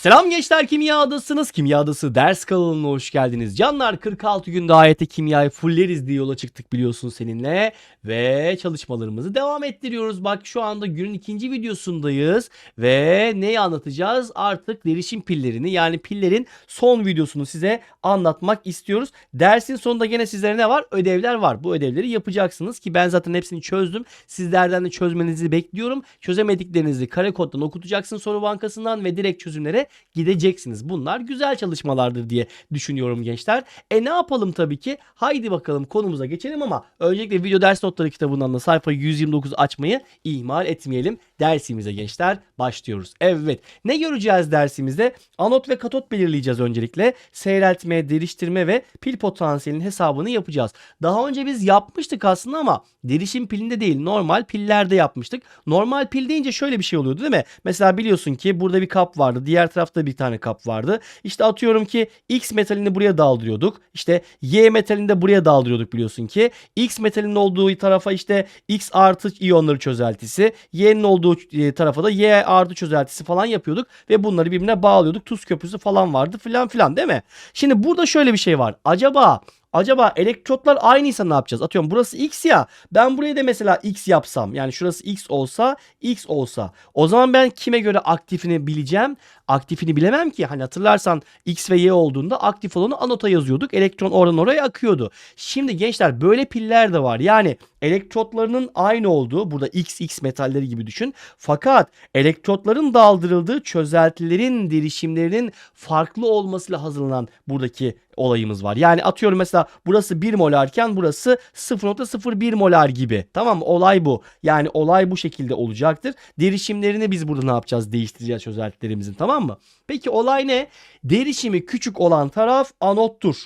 Selam gençler Kimya Adası'nız. Kimya Adası ders kanalına hoş geldiniz. Canlar 46 günde ayete kimyayı fulleriz diye yola çıktık biliyorsun seninle. Ve çalışmalarımızı devam ettiriyoruz. Bak şu anda günün ikinci videosundayız. Ve neyi anlatacağız? Artık derişim pillerini yani pillerin son videosunu size anlatmak istiyoruz. Dersin sonunda gene sizlere ne var? Ödevler var. Bu ödevleri yapacaksınız ki ben zaten hepsini çözdüm. Sizlerden de çözmenizi bekliyorum. Çözemediklerinizi kare koddan okutacaksın soru bankasından ve direkt çözümlere gideceksiniz. Bunlar güzel çalışmalardır diye düşünüyorum gençler. E ne yapalım tabii ki? Haydi bakalım konumuza geçelim ama öncelikle video ders notları kitabından da sayfa 129 açmayı ihmal etmeyelim. Dersimize gençler başlıyoruz. Evet ne göreceğiz dersimizde? Anot ve katot belirleyeceğiz öncelikle. Seyreltme, deriştirme ve pil potansiyelinin hesabını yapacağız. Daha önce biz yapmıştık aslında ama derişim pilinde değil normal pillerde yapmıştık. Normal pil deyince şöyle bir şey oluyordu değil mi? Mesela biliyorsun ki burada bir kap vardı. Diğer tarafta bir tane kap vardı. İşte atıyorum ki X metalini buraya daldırıyorduk. İşte Y metalini de buraya daldırıyorduk biliyorsun ki. X metalinin olduğu tarafa işte X artı iyonları çözeltisi. Y'nin olduğu e, tarafa da Y artı çözeltisi falan yapıyorduk. Ve bunları birbirine bağlıyorduk. Tuz köprüsü falan vardı filan filan değil mi? Şimdi burada şöyle bir şey var. Acaba Acaba elektrotlar aynıysa ne yapacağız? Atıyorum burası X ya. Ben buraya da mesela X yapsam. Yani şurası X olsa X olsa. O zaman ben kime göre aktifini bileceğim? Aktifini bilemem ki. Hani hatırlarsan X ve Y olduğunda aktif olanı anota yazıyorduk. Elektron oradan oraya akıyordu. Şimdi gençler böyle piller de var. Yani elektrotlarının aynı olduğu burada XX metalleri gibi düşün. Fakat elektrotların daldırıldığı çözeltilerin derişimlerinin farklı olmasıyla hazırlanan buradaki olayımız var. Yani atıyorum mesela burası 1 molarken burası 0.01 molar gibi. Tamam mı? Olay bu. Yani olay bu şekilde olacaktır. Derişimlerini biz burada ne yapacağız? Değiştireceğiz çözeltilerimizin tamam mı? Peki olay ne? Derişimi küçük olan taraf anottur.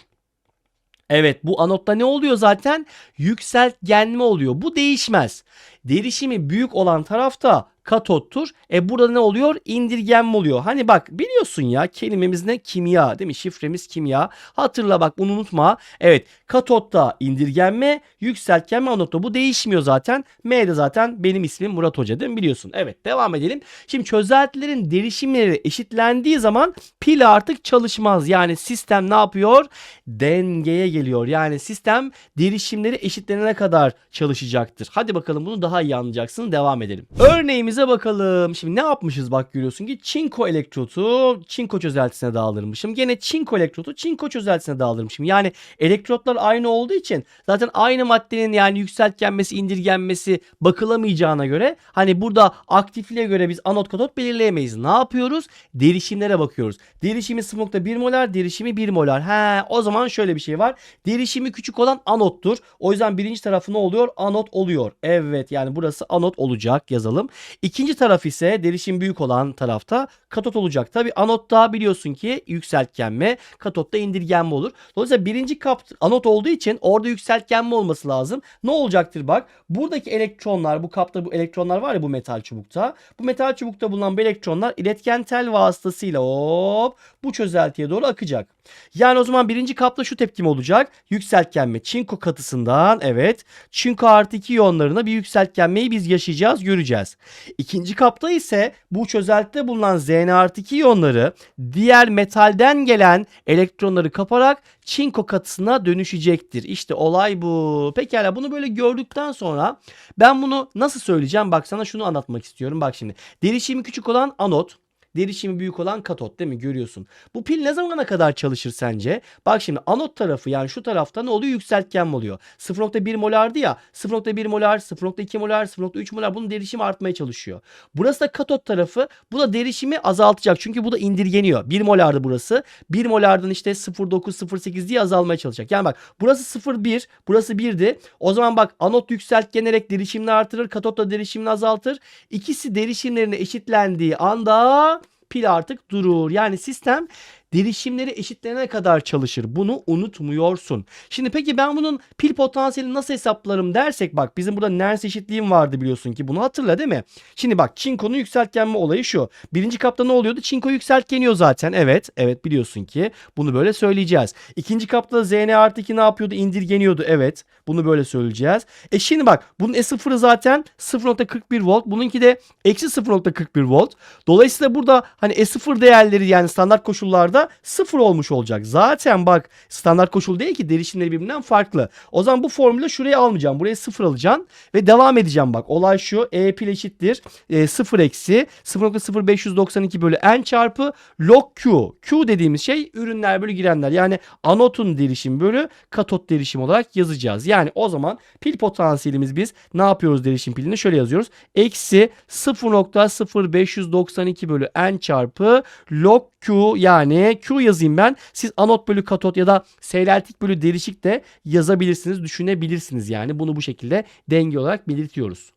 Evet bu anotta ne oluyor zaten? Yükseltgenme oluyor. Bu değişmez. Derişimi büyük olan tarafta katottur. E burada ne oluyor? İndirgenme oluyor. Hani bak biliyorsun ya kelimemiz ne? Kimya değil mi? Şifremiz kimya. Hatırla bak bunu unutma. Evet katotta indirgenme, yükseltgenme anotta. Bu değişmiyor zaten. M'de zaten benim ismim Murat Hoca değil mi? Biliyorsun. Evet devam edelim. Şimdi çözeltilerin derişimleri eşitlendiği zaman pil artık çalışmaz. Yani sistem ne yapıyor? Dengeye geliyor. Yani sistem derişimleri eşitlenene kadar çalışacaktır. Hadi bakalım bunu daha iyi anlayacaksın. Devam edelim. Örneğimiz Örneğimize bakalım. Şimdi ne yapmışız bak görüyorsun ki çinko elektrotu çinko çözeltisine dağılırmışım. Gene çinko elektrotu çinko çözeltisine dağılırmışım. Yani elektrotlar aynı olduğu için zaten aynı maddenin yani yükseltgenmesi, indirgenmesi bakılamayacağına göre hani burada aktifliğe göre biz anot katot belirleyemeyiz. Ne yapıyoruz? Derişimlere bakıyoruz. Derişimi 0.1 molar, derişimi 1 molar. He, o zaman şöyle bir şey var. Derişimi küçük olan anottur. O yüzden birinci tarafı ne oluyor? Anot oluyor. Evet yani burası anot olacak yazalım. İkinci taraf ise derişim büyük olan tarafta katot olacak. Tabi anotta biliyorsun ki yükseltgenme, katotta indirgenme olur. Dolayısıyla birinci kap anot olduğu için orada yükseltgenme olması lazım. Ne olacaktır bak? Buradaki elektronlar, bu kapta bu elektronlar var ya bu metal çubukta. Bu metal çubukta bulunan bu elektronlar iletken tel vasıtasıyla hop bu çözeltiye doğru akacak. Yani o zaman birinci kapta şu tepkim olacak. Yükseltgenme çinko katısından evet çinko artı 2 iyonlarına bir yükseltgenmeyi biz yaşayacağız göreceğiz. İkinci kapta ise bu çözeltide bulunan Zn artı 2 iyonları diğer metalden gelen elektronları kaparak çinko katısına dönüşecektir. İşte olay bu. Pekala bunu böyle gördükten sonra ben bunu nasıl söyleyeceğim? Bak sana şunu anlatmak istiyorum. Bak şimdi derişimi küçük olan anot derişimi büyük olan katot değil mi? Görüyorsun. Bu pil ne zamana kadar çalışır sence? Bak şimdi anot tarafı yani şu tarafta ne oluyor? Yükseltgen oluyor? 0.1 molardı ya. 0.1 molar, 0.2 molar, 0.3 molar bunun derişimi artmaya çalışıyor. Burası da katot tarafı. Bu da derişimi azaltacak. Çünkü bu da indirgeniyor. 1 molardı burası. 1 molardan işte 0.9, 0.8 diye azalmaya çalışacak. Yani bak burası 0.1, burası 1'di. O zaman bak anot yükseltgenerek derişimini artırır. Katot da derişimini azaltır. İkisi derişimlerini eşitlendiği anda pil artık durur. Yani sistem derişimleri eşitlenene kadar çalışır. Bunu unutmuyorsun. Şimdi peki ben bunun pil potansiyelini nasıl hesaplarım dersek bak bizim burada Nernst eşitliğim vardı biliyorsun ki bunu hatırla değil mi? Şimdi bak çinkonun yükseltgenme olayı şu. Birinci kapta ne oluyordu? Çinko yükseltgeniyor zaten. Evet. Evet biliyorsun ki bunu böyle söyleyeceğiz. İkinci kapta Zn artı 2 ne yapıyordu? İndirgeniyordu. Evet. Bunu böyle söyleyeceğiz. E şimdi bak bunun E0'ı zaten 0.41 volt. Bununki de eksi 0.41 volt. Dolayısıyla burada hani E0 değerleri yani standart koşullarda 0 olmuş olacak. Zaten bak standart koşul değil ki derişimleri birbirinden farklı. O zaman bu formülü şuraya almayacağım. Buraya 0 alacağım ve devam edeceğim bak. Olay şu. E pil eşittir. E, 0 eksi 0.0592 bölü n çarpı log Q. Q dediğimiz şey ürünler bölü girenler. Yani anotun derişim bölü katot derişim olarak yazacağız. Yani o zaman pil potansiyelimiz biz ne yapıyoruz derişim pilini şöyle yazıyoruz. Eksi 0.0592 bölü n çarpı log Q yani Q yazayım ben. Siz anot bölü katot ya da seyreltik bölü derişik de yazabilirsiniz, düşünebilirsiniz yani. Bunu bu şekilde denge olarak belirtiyoruz.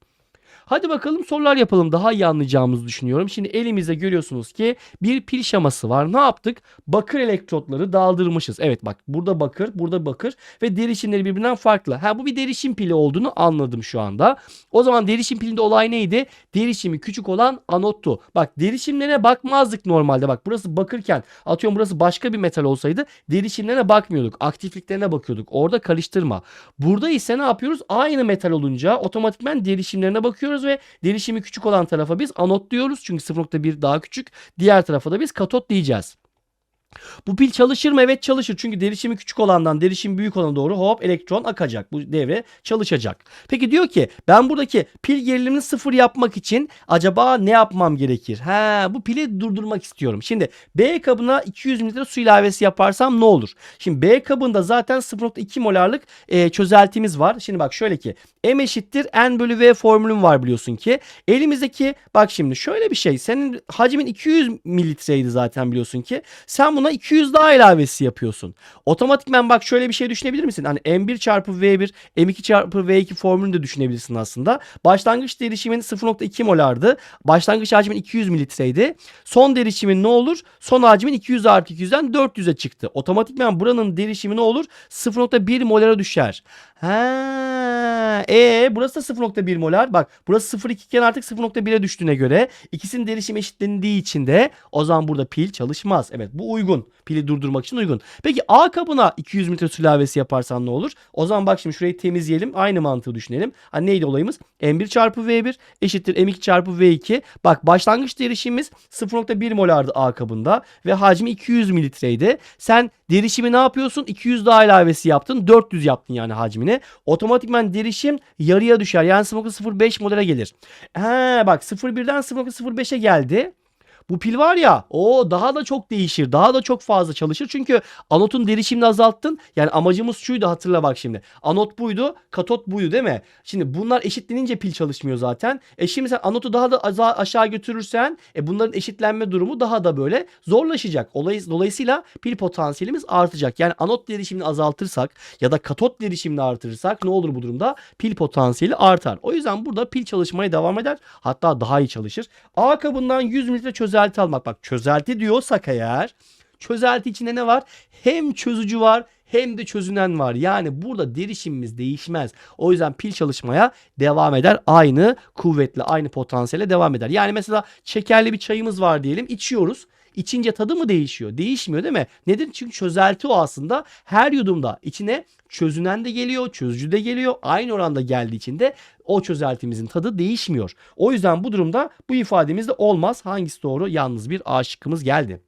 Hadi bakalım sorular yapalım. Daha iyi anlayacağımızı düşünüyorum. Şimdi elimizde görüyorsunuz ki bir pil şaması var. Ne yaptık? Bakır elektrotları daldırmışız. Evet bak burada bakır, burada bakır ve derişimleri birbirinden farklı. Ha bu bir derişim pili olduğunu anladım şu anda. O zaman derişim pilinde olay neydi? Derişimi küçük olan anottu. Bak derişimlerine bakmazdık normalde. Bak burası bakırken atıyorum burası başka bir metal olsaydı derişimlerine bakmıyorduk. Aktifliklerine bakıyorduk. Orada karıştırma. Burada ise ne yapıyoruz? Aynı metal olunca otomatikmen derişimlerine bakıyoruz ve derişimi küçük olan tarafa biz anot diyoruz. Çünkü 0.1 daha küçük. Diğer tarafa da biz katot diyeceğiz. Bu pil çalışır mı? Evet çalışır. Çünkü derişimi küçük olandan derişim büyük olana doğru hop elektron akacak. Bu devre çalışacak. Peki diyor ki ben buradaki pil gerilimini sıfır yapmak için acaba ne yapmam gerekir? Ha bu pili durdurmak istiyorum. Şimdi B kabına 200 mililitre su ilavesi yaparsam ne olur? Şimdi B kabında zaten 0.2 molarlık e, çözeltimiz var. Şimdi bak şöyle ki M eşittir N bölü V formülüm var biliyorsun ki. Elimizdeki bak şimdi şöyle bir şey. Senin hacmin 200 mililitreydi zaten biliyorsun ki. Sen buna 200 daha ilavesi yapıyorsun. Otomatikmen bak şöyle bir şey düşünebilir misin? Hani M1 çarpı V1, M2 çarpı V2 formülünü de düşünebilirsin aslında. Başlangıç derişimin 0.2 molardı. Başlangıç hacmin 200 mililitreydi. Son derişimin ne olur? Son hacmin 200 artı 200'den 400'e çıktı. Otomatikmen buranın derişimi ne olur? 0.1 molara düşer. Ha, e burası da 0.1 molar. Bak burası 0.2 iken artık 0.1'e düştüğüne göre ikisinin derişim eşitlendiği için de o zaman burada pil çalışmaz. Evet bu uygun. Pili durdurmak için uygun. Peki A kabına 200 mililitre su ilavesi yaparsan ne olur? O zaman bak şimdi şurayı temizleyelim. Aynı mantığı düşünelim. Ha, neydi olayımız? M1 çarpı V1 eşittir M2 çarpı V2. Bak başlangıç derişimimiz 0.1 molardı A kabında ve hacmi 200 mililitreydi. Sen derişimi ne yapıyorsun? 200 daha ilavesi yaptın. 400 yaptın yani hacmini. Otomatikman derişim yarıya düşer. Yani 0.05 molara gelir. He bak 0.1'den 0.05'e geldi. Bu pil var ya o daha da çok değişir. Daha da çok fazla çalışır. Çünkü anotun derişimini azalttın. Yani amacımız şuydu hatırla bak şimdi. Anot buydu katot buydu değil mi? Şimdi bunlar eşitlenince pil çalışmıyor zaten. E şimdi sen anotu daha da aşağı götürürsen e bunların eşitlenme durumu daha da böyle zorlaşacak. Olay- Dolayısıyla pil potansiyelimiz artacak. Yani anot derişimini azaltırsak ya da katot derişimini artırırsak ne olur bu durumda? Pil potansiyeli artar. O yüzden burada pil çalışmaya devam eder. Hatta daha iyi çalışır. A kabından 100 mililitre çözelti almak. Bak çözelti diyorsak eğer çözelti içinde ne var? Hem çözücü var hem de çözünen var. Yani burada derişimimiz değişmez. O yüzden pil çalışmaya devam eder. Aynı kuvvetle, aynı potansiyele devam eder. Yani mesela şekerli bir çayımız var diyelim. içiyoruz. İçince tadı mı değişiyor? Değişmiyor değil mi? Nedir? Çünkü çözelti o aslında. Her yudumda içine çözünen de geliyor, çözücü de geliyor. Aynı oranda geldiği için de o çözeltimizin tadı değişmiyor. O yüzden bu durumda bu ifademiz de olmaz. Hangisi doğru? Yalnız bir A geldi.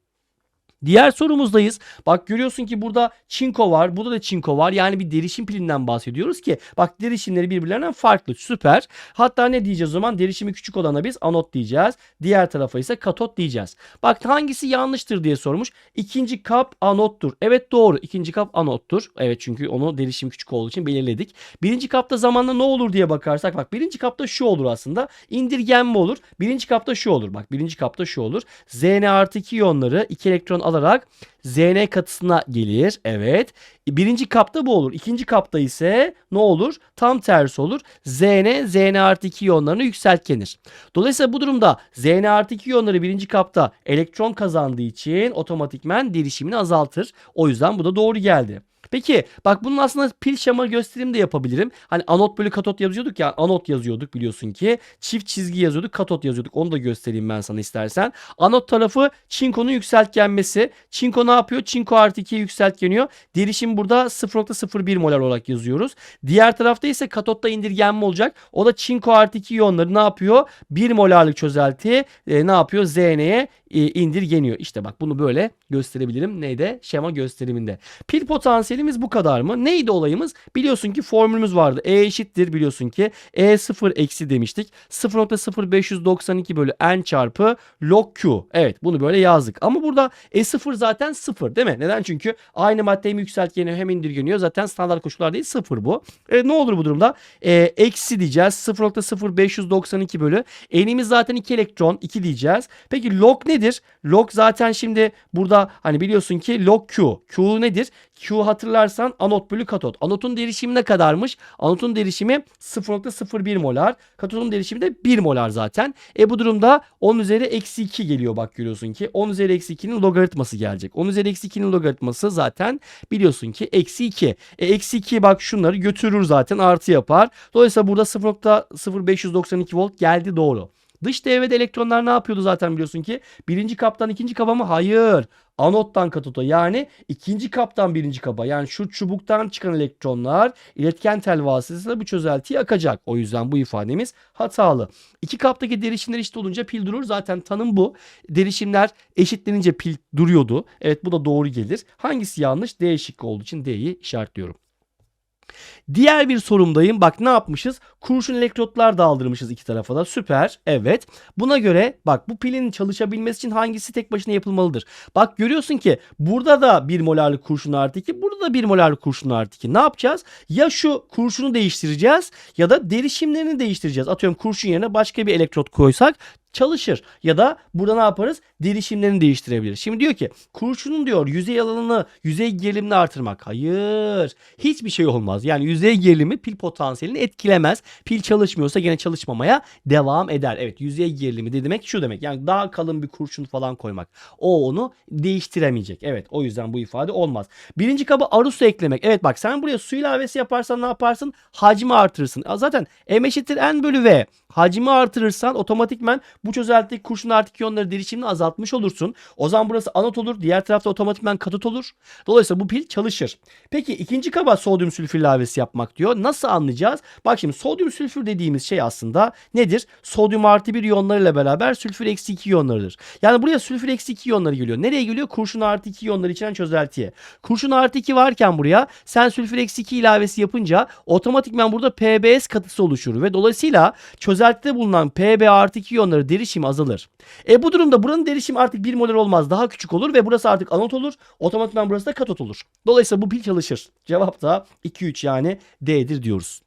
Diğer sorumuzdayız. Bak görüyorsun ki burada çinko var. Burada da çinko var. Yani bir derişim pilinden bahsediyoruz ki bak derişimleri birbirlerinden farklı. Süper. Hatta ne diyeceğiz o zaman? Derişimi küçük olana biz anot diyeceğiz. Diğer tarafa ise katot diyeceğiz. Bak hangisi yanlıştır diye sormuş. İkinci kap anottur. Evet doğru. İkinci kap anottur. Evet çünkü onu derişim küçük olduğu için belirledik. Birinci kapta zamanla ne olur diye bakarsak bak birinci kapta şu olur aslında. İndirgenme olur. Birinci kapta şu olur. Bak birinci kapta şu olur. Zn artı 2 iyonları 2 elektron alarak Zn katısına gelir. Evet. Birinci kapta bu olur. İkinci kapta ise ne olur? Tam tersi olur. Zn, Zn artı 2 iyonlarına yükseltgenir. Dolayısıyla bu durumda Zn artı 2 iyonları birinci kapta elektron kazandığı için otomatikmen derişimini azaltır. O yüzden bu da doğru geldi. Peki bak bunun aslında pil şema gösterimi de yapabilirim. Hani anot bölü katot yazıyorduk ya anot yazıyorduk biliyorsun ki. Çift çizgi yazıyorduk katot yazıyorduk. Onu da göstereyim ben sana istersen. Anot tarafı çinkonun yükseltgenmesi. Çinko ne yapıyor? Çinko artı 2'ye yükseltgeniyor. Derişim burada 0.01 molar olarak yazıyoruz. Diğer tarafta ise katotta indirgenme olacak. O da çinko artı 2 iyonları ne yapıyor? 1 molarlık çözelti e, ne yapıyor? Zn'ye indirgeniyor. İşte bak bunu böyle gösterebilirim. Neyde? Şema gösteriminde. Pil potansiyelimiz bu kadar mı? Neydi olayımız? Biliyorsun ki formülümüz vardı. E eşittir biliyorsun ki E0 eksi demiştik. 0.0592 bölü N çarpı log Q. Evet bunu böyle yazdık. Ama burada E0 zaten 0 değil mi? Neden? Çünkü aynı madde hem hem indirgeniyor. Zaten standart koşullar değil 0 bu. E, ne olur bu durumda? E, eksi diyeceğiz. 0.0592 bölü. N'imiz zaten 2 elektron 2 diyeceğiz. Peki log nedir? Log zaten şimdi burada hani biliyorsun ki log Q. Q nedir? Q hatırlarsan anot bölü katot. Anotun derişimi ne kadarmış? Anotun derişimi 0.01 molar. Katotun derişimi de 1 molar zaten. E bu durumda 10 üzeri eksi 2 geliyor bak görüyorsun ki. 10 üzeri eksi 2'nin logaritması gelecek. 10 üzeri eksi 2'nin logaritması zaten biliyorsun ki eksi 2. E eksi 2 bak şunları götürür zaten artı yapar. Dolayısıyla burada 0.0592 volt geldi doğru. Dış devrede elektronlar ne yapıyordu zaten biliyorsun ki? Birinci kaptan ikinci kaba mı? Hayır. Anottan katota yani ikinci kaptan birinci kaba. Yani şu çubuktan çıkan elektronlar iletken tel vasıtasıyla bu çözeltiyi yakacak. O yüzden bu ifademiz hatalı. İki kaptaki derişimler eşit olunca pil durur. Zaten tanım bu. Derişimler eşitlenince pil duruyordu. Evet bu da doğru gelir. Hangisi yanlış? D şıkkı olduğu için D'yi işaretliyorum. Diğer bir sorumdayım. Bak ne yapmışız? Kurşun elektrotlar daldırmışız iki tarafa da. Süper. Evet. Buna göre bak bu pilin çalışabilmesi için hangisi tek başına yapılmalıdır? Bak görüyorsun ki burada da 1 molarlık kurşun artı 2. Burada da 1 molarlık kurşun artı 2. Ne yapacağız? Ya şu kurşunu değiştireceğiz ya da derişimlerini değiştireceğiz. Atıyorum kurşun yerine başka bir elektrot koysak çalışır. Ya da burada ne yaparız? Derişimlerini değiştirebiliriz. Şimdi diyor ki kurşunun diyor yüzey alanını, yüzey gerilimini artırmak. Hayır. Hiçbir şey olmaz. Yani yüzey gerilimi pil potansiyelini etkilemez. Pil çalışmıyorsa gene çalışmamaya devam eder. Evet yüzey gerilimi de demek şu demek. Yani daha kalın bir kurşun falan koymak. O onu değiştiremeyecek. Evet o yüzden bu ifade olmaz. Birinci kaba arusu eklemek. Evet bak sen buraya su ilavesi yaparsan ne yaparsın? Hacmi artırırsın. Zaten M eşittir N bölü V. Hacmi artırırsan otomatikmen bu çözeltideki kurşun artık iyonları derişimini azaltmış olursun. O zaman burası anot olur. Diğer tarafta otomatikman katot olur. Dolayısıyla bu pil çalışır. Peki ikinci kaba sodyum sülfür ilavesi yapmak diyor. Nasıl anlayacağız? Bak şimdi sodyum sülfür dediğimiz şey aslında nedir? Sodyum artı bir iyonlarıyla beraber sülfür eksi 2 iyonlarıdır. Yani buraya sülfür eksi 2 iyonları geliyor. Nereye geliyor? Kurşun artı 2 iyonları içeren çözeltiye. Kurşun artı 2 varken buraya sen sülfür eksi 2 ilavesi yapınca otomatikman burada PBS katısı oluşur ve dolayısıyla çözeltide bulunan PB artı 2 iyonları derişimi azalır. E bu durumda buranın derişimi artık 1 molar olmaz. Daha küçük olur ve burası artık anot olur. Otomatikman burası da katot olur. Dolayısıyla bu pil çalışır. Cevap da 2-3 yani D'dir diyoruz.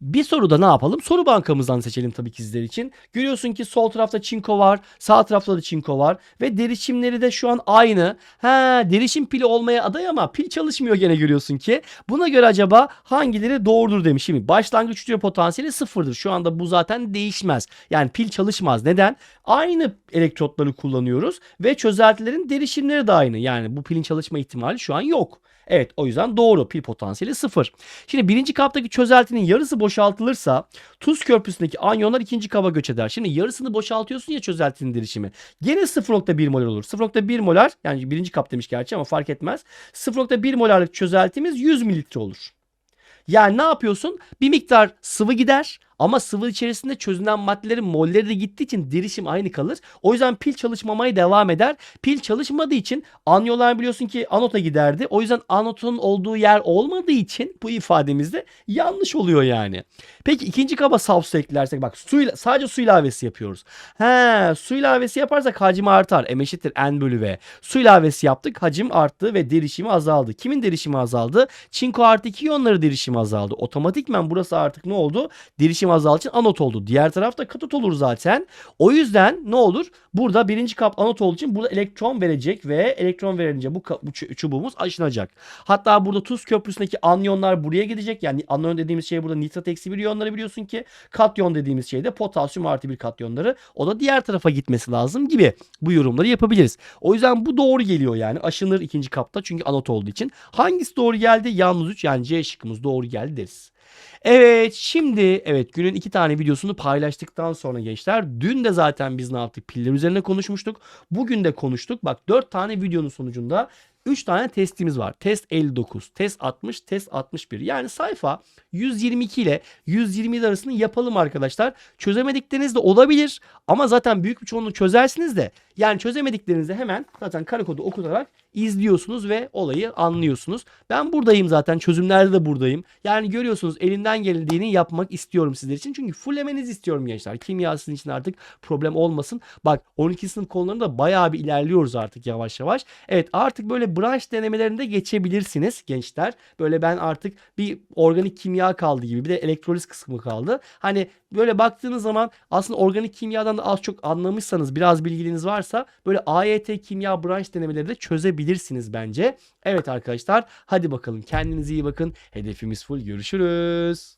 Bir soruda ne yapalım? Soru bankamızdan seçelim tabii ki sizler için. Görüyorsun ki sol tarafta çinko var, sağ tarafta da çinko var ve derişimleri de şu an aynı. Ha, derişim pili olmaya aday ama pil çalışmıyor gene görüyorsun ki. Buna göre acaba hangileri doğrudur demiş. Şimdi başlangıç hücre potansiyeli sıfırdır. Şu anda bu zaten değişmez. Yani pil çalışmaz. Neden? Aynı elektrotları kullanıyoruz ve çözeltilerin derişimleri de aynı. Yani bu pilin çalışma ihtimali şu an yok. Evet o yüzden doğru pil potansiyeli sıfır. Şimdi birinci kaptaki çözeltinin yarısı boşaltılırsa tuz köprüsündeki anyonlar ikinci kaba göç eder. Şimdi yarısını boşaltıyorsun ya çözeltinin derişimi. Gene 0.1 molar olur. 0.1 molar yani birinci kap demiş gerçi ama fark etmez. 0.1 molarlık çözeltimiz 100 mililitre olur. Yani ne yapıyorsun? Bir miktar sıvı gider ama sıvı içerisinde çözünen maddelerin molleri de gittiği için derişim aynı kalır. O yüzden pil çalışmamaya devam eder. Pil çalışmadığı için anyonlar biliyorsun ki anota giderdi. O yüzden anotun olduğu yer olmadığı için bu ifademizde yanlış oluyor yani. Peki ikinci kaba saf eklersek bak suyla, sadece su ilavesi yapıyoruz. He, su ilavesi yaparsak hacim artar. M eşittir N bölü V. Su ilavesi yaptık hacim arttı ve derişimi azaldı. Kimin derişimi azaldı? Çinko artı 2 iyonları derişimi azaldı. Otomatikmen burası artık ne oldu? Derişim potasyum azaldığı için anot oldu. Diğer tarafta katot olur zaten. O yüzden ne olur? Burada birinci kap anot olduğu için burada elektron verecek ve elektron verince bu, bu çu- çubuğumuz aşınacak. Hatta burada tuz köprüsündeki anyonlar buraya gidecek. Yani anyon dediğimiz şey burada nitrat eksi bir iyonları biliyorsun ki katyon dediğimiz şey de potasyum artı bir katyonları. O da diğer tarafa gitmesi lazım gibi bu yorumları yapabiliriz. O yüzden bu doğru geliyor yani. Aşınır ikinci kapta çünkü anot olduğu için. Hangisi doğru geldi? Yalnız 3 yani C şıkkımız doğru geldi deriz. Evet şimdi evet günün iki tane videosunu paylaştıktan sonra gençler dün de zaten biz ne yaptık piller üzerine konuşmuştuk. Bugün de konuştuk. Bak 4 tane videonun sonucunda 3 tane testimiz var. Test 59, test 60, test 61. Yani sayfa 122 ile 127 arasını yapalım arkadaşlar. Çözemedikleriniz de olabilir ama zaten büyük bir çoğunluğu çözersiniz de. Yani çözemediklerinizde hemen zaten kare kodu okutarak izliyorsunuz ve olayı anlıyorsunuz. Ben buradayım zaten çözümlerde de buradayım. Yani görüyorsunuz elimden geldiğini yapmak istiyorum sizler için. Çünkü fullemenizi istiyorum gençler. Kimya sizin için artık problem olmasın. Bak 12 sınıf konularında bayağı bir ilerliyoruz artık yavaş yavaş. Evet artık böyle branş denemelerinde geçebilirsiniz gençler. Böyle ben artık bir organik kimya kaldı gibi bir de elektroliz kısmı kaldı. Hani böyle baktığınız zaman aslında organik kimyadan da az çok anlamışsanız biraz bilginiz varsa böyle AYT kimya branş denemeleri de çözebilirsiniz bence. Evet arkadaşlar hadi bakalım kendinize iyi bakın. Hedefimiz full görüşürüz.